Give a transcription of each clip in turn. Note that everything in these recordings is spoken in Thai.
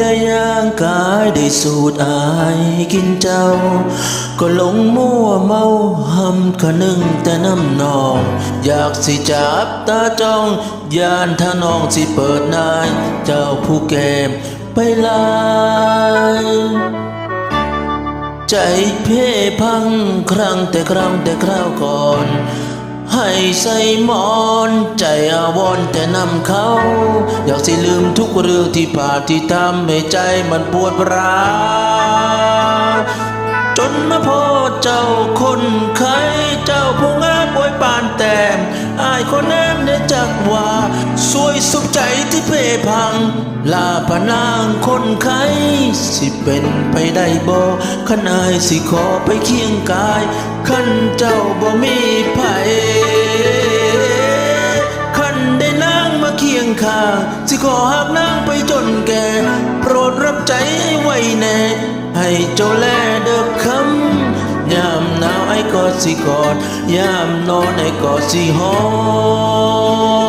ได้ย่างกายได้สูดอายกินเจ้า ก็หลงมั่วเมาหำคะนึงแต่น้ำนอง อยากสิจับตาจ้องยานถ้าน้องสิเปิดนาย เจ้าผู้แก้มไปลายใจเพ่พังครั้งแต่ครั้งแต่คราวก่อน ให้ใส่มอนใจอาวอนแต่นำเขา อยากสิลืมทุกเรื่องที่ผ่านที่ทำให้ใจมันปวดร้าวจนมาพอเจ้าคนไข้เจ้าผู้งามบวยปา ต้มอายคนแนมได้จักว่าสวยสุขใจที่เพ่พัง ลาพนางคนไข้สิเป็นไปได้บ่ขนายสิขอไปเคียงกายขันเจ้าบ่มีไผขันได้นางมาเคียงข้างสิขอหักนางไปจนแก่ โปรดรับใจไว้แน่ ให้เจ้าแล สิกอดยามนอนไอ้ก็สิหอม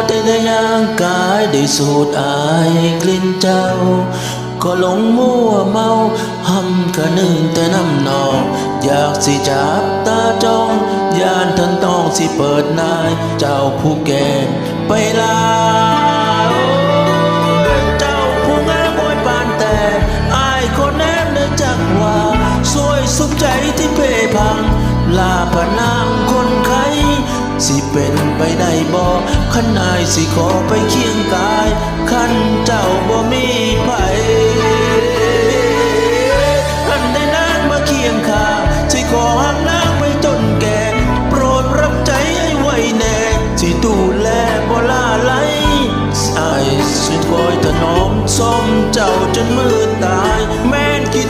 พอได้ได้ย่างกายได้สูดอายกลิ่นเจ้า ก็หลงมั่วเมาหำกระนึ่งแต่น้ำนอง อยากสิจับตาจ้องยานทันต้องสิเปิดนาย เจ้าผู้แก่ไปลาโอ้ยเจ้าผู้งามบอยปานแต่อายคนแนมเนื่อจากว่า สวยสุขใจที่เพพังลาพนาง สิเป็นไปได้บ่ขันนายสิขอไปเคียงกายขันเจ้าบ่มีไผขันได้นางมาเคียงข้างสิขอหักนางไปจนแก่โปรดรับใจให้ไว้แน่สิดูแลบ่ล่าไหลไอ้สิคอยถนอมส้มเจ้าจนมือตาย แม่นกี่ดิ